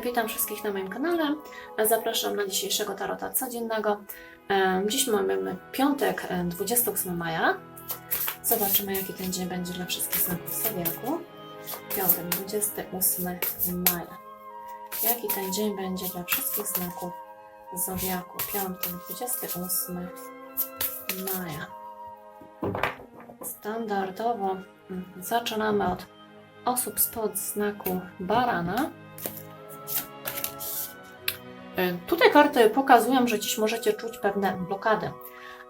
witam wszystkich na moim kanale. Zapraszam na dzisiejszego tarota codziennego. Dziś mamy piątek, e, 28 maja. Zobaczymy, jaki ten dzień będzie dla wszystkich znaków Zodiaku. Piątek, 28 maja. Jaki ten dzień będzie dla wszystkich znaków Zodiaku. Piątek, 28 maja. Standardowo mm, zaczynamy od osób spod znaku barana. E, Tutaj karty pokazują, że dziś możecie czuć pewne blokady.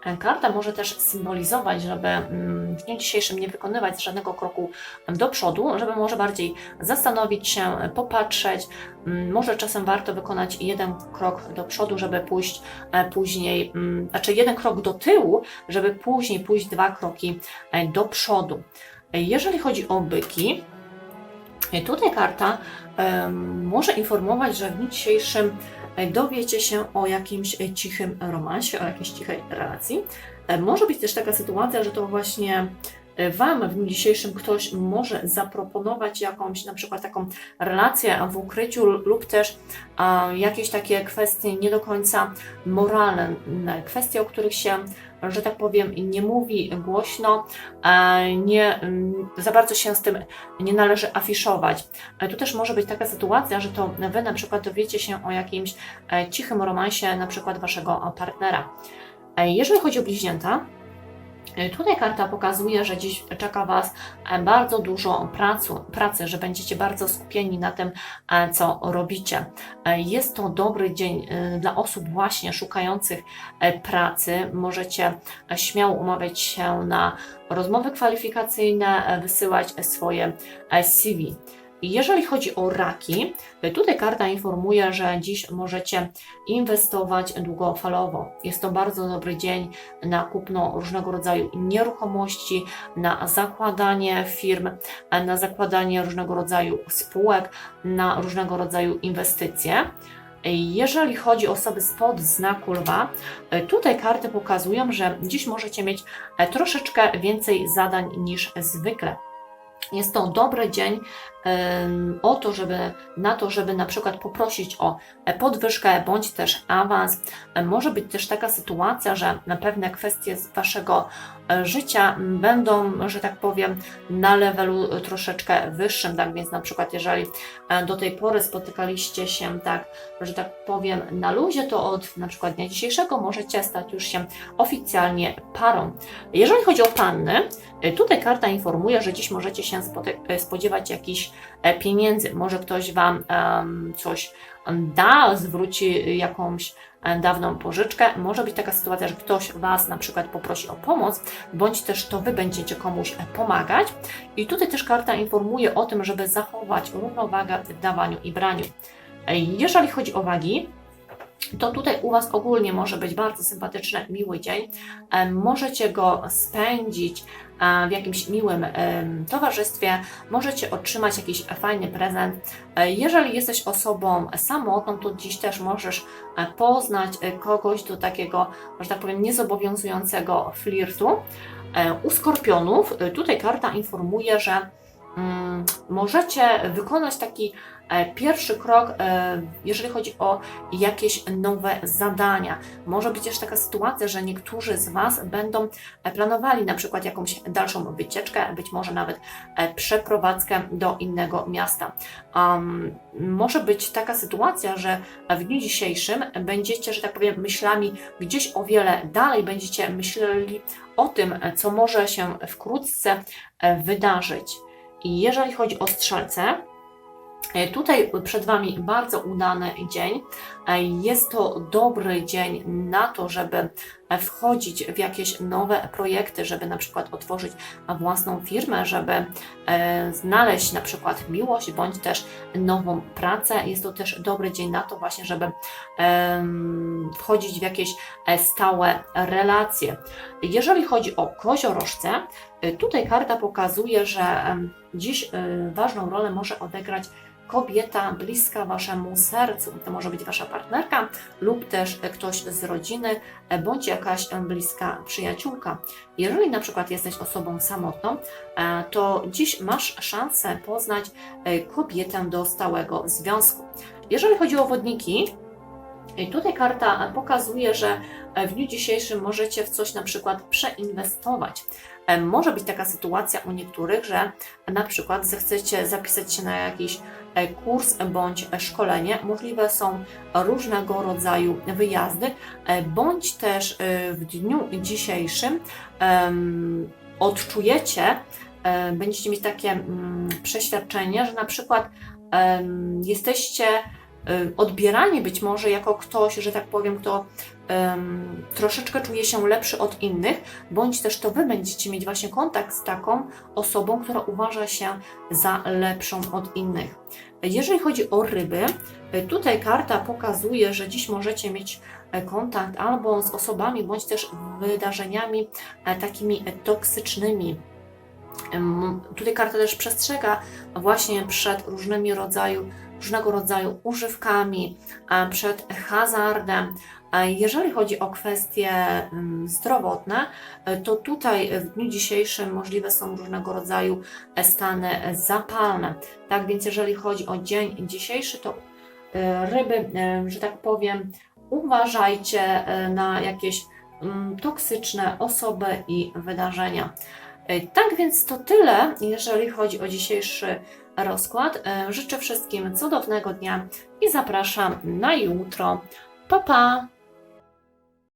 E, Karta może też symbolizować, żeby mm, w dniu dzisiejszym nie wykonywać żadnego kroku do przodu, żeby może bardziej zastanowić się, popatrzeć. Mm, Może czasem warto wykonać jeden krok do przodu, żeby pójść e, później, mm, znaczy jeden krok do tyłu, żeby później pójść dwa kroki do przodu. Jeżeli chodzi o byki, Tutaj karta może informować, że w dniu dzisiejszym e, dowiecie się o jakimś e, cichym romansie, o jakiejś cichej relacji. E, Może być też taka sytuacja, że to właśnie e, Wam w dniu dzisiejszym ktoś może zaproponować jakąś na przykład taką relację w ukryciu lub też jakieś takie kwestie nie do końca moralne, kwestie, o których się, że tak powiem, nie mówi głośno, e, nie, mm, za bardzo się z tym nie należy afiszować. E, Tu też może być taka sytuacja, że to Wy na przykład dowiecie się o jakimś e, cichym romansie na przykład Waszego partnera. E, Jeżeli chodzi o bliźnięta, e, Tutaj karta pokazuje, że dziś czeka Was e, bardzo dużo pracu, pracy, że będziecie bardzo skupieni na tym, e, co robicie. E, Jest to dobry dzień e, dla osób właśnie szukających e, pracy. Możecie e, śmiało umawiać się na rozmowy kwalifikacyjne, e, wysyłać swoje e, CV. Jeżeli chodzi o raki, e, tutaj karta informuje, że dziś możecie inwestować długofalowo. Jest to bardzo dobry dzień na kupno różnego rodzaju nieruchomości, na zakładanie firm, e, na zakładanie różnego rodzaju spółek, na różnego rodzaju inwestycje. E, Jeżeli chodzi o osoby spod znaku lwa, tutaj karty pokazują, że dziś możecie mieć troszeczkę więcej zadań niż zwykle. Jest to dobry dzień o to, żeby na to, żeby na przykład poprosić o podwyżkę bądź też awans. E, Może być też taka sytuacja, że pewne kwestie z waszego e, życia będą, że tak powiem, na levelu e, troszeczkę wyższym, tak więc na przykład jeżeli do tej pory spotykaliście się tak, że tak powiem, na luzie, to od na przykład dnia dzisiejszego możecie stać już się oficjalnie parą. Jeżeli chodzi o panny, tutaj karta informuje, że dziś możecie się spodziewać jakichś pieniędzy. Może ktoś Wam coś da, zwróci jakąś e, dawną pożyczkę. Może być taka sytuacja, że ktoś Was na przykład poprosi o pomoc, bądź też to Wy będziecie komuś e, pomagać. I tutaj też karta informuje o tym, żeby zachować równowagę w dawaniu i braniu. E, Jeżeli chodzi o wagi, to tutaj u Was ogólnie może być bardzo sympatyczny, miły dzień. Możecie go spędzić e, w jakimś miłym towarzystwie, możecie otrzymać jakiś fajny prezent. E, Jeżeli jesteś osobą samotną, to dziś też możesz e, poznać kogoś do takiego, że tak powiem, niezobowiązującego flirtu. U skorpionów tutaj karta informuje, że możecie wykonać taki e, pierwszy krok, e, jeżeli chodzi o jakieś nowe zadania. Może być też taka sytuacja, że niektórzy z Was będą e, planowali na przykład jakąś dalszą wycieczkę, być może nawet przeprowadzkę do innego miasta. Może być taka sytuacja, że w dniu dzisiejszym będziecie, że tak powiem, myślami gdzieś o wiele dalej, będziecie myśleli o tym, co może się wkrótce wydarzyć. I jeżeli chodzi o strzelce, e, Tutaj przed Wami bardzo udany dzień. E, Jest to dobry dzień na to, żeby e, wchodzić w jakieś nowe projekty, żeby na przykład otworzyć własną firmę, żeby znaleźć na przykład miłość bądź też nową pracę. Jest to też dobry dzień na to właśnie, żeby wchodzić w jakieś stałe relacje. Jeżeli chodzi o koziorożce, tutaj karta pokazuje, że dziś e, ważną rolę może odegrać kobieta bliska Waszemu sercu. To może być Wasza partnerka lub też ktoś z rodziny, e, bądź jakaś bliska przyjaciółka. Jeżeli na przykład jesteś osobą samotną, e, to dziś masz szansę poznać e, kobietę do stałego związku. Jeżeli chodzi o wodniki, i tutaj karta pokazuje, że w dniu dzisiejszym możecie w coś na przykład przeinwestować. E, Może być taka sytuacja u niektórych, że na przykład zechcecie zapisać się na jakiś e, kurs bądź szkolenie. Możliwe są różnego rodzaju wyjazdy, e, bądź też e, w dniu dzisiejszym odczujecie, e, będziecie mieć takie mm, przeświadczenie, że na przykład jesteście odbierani być może jako ktoś, że tak powiem, kto em, troszeczkę czuje się lepszy od innych, bądź też to Wy będziecie mieć właśnie kontakt z taką osobą, która uważa się za lepszą od innych. Jeżeli chodzi o ryby, y, tutaj karta pokazuje, że dziś możecie mieć e, kontakt albo z osobami, bądź też wydarzeniami e, takimi e, toksycznymi. Tutaj karta też przestrzega właśnie przed różnymi rodzaju, różnego rodzaju używkami, a przed hazardem. A Jeżeli chodzi o kwestie mm, zdrowotne, e, to tutaj w dniu dzisiejszym możliwe są różnego rodzaju e, stany zapalne. Tak więc jeżeli chodzi o dzień dzisiejszy, to e, ryby, e, że tak powiem, uważajcie e, na jakieś mm, toksyczne osoby i wydarzenia. E, Tak więc to tyle, jeżeli chodzi o dzisiejszy rozkład. E, Życzę wszystkim cudownego dnia i zapraszam na jutro. Pa, pa!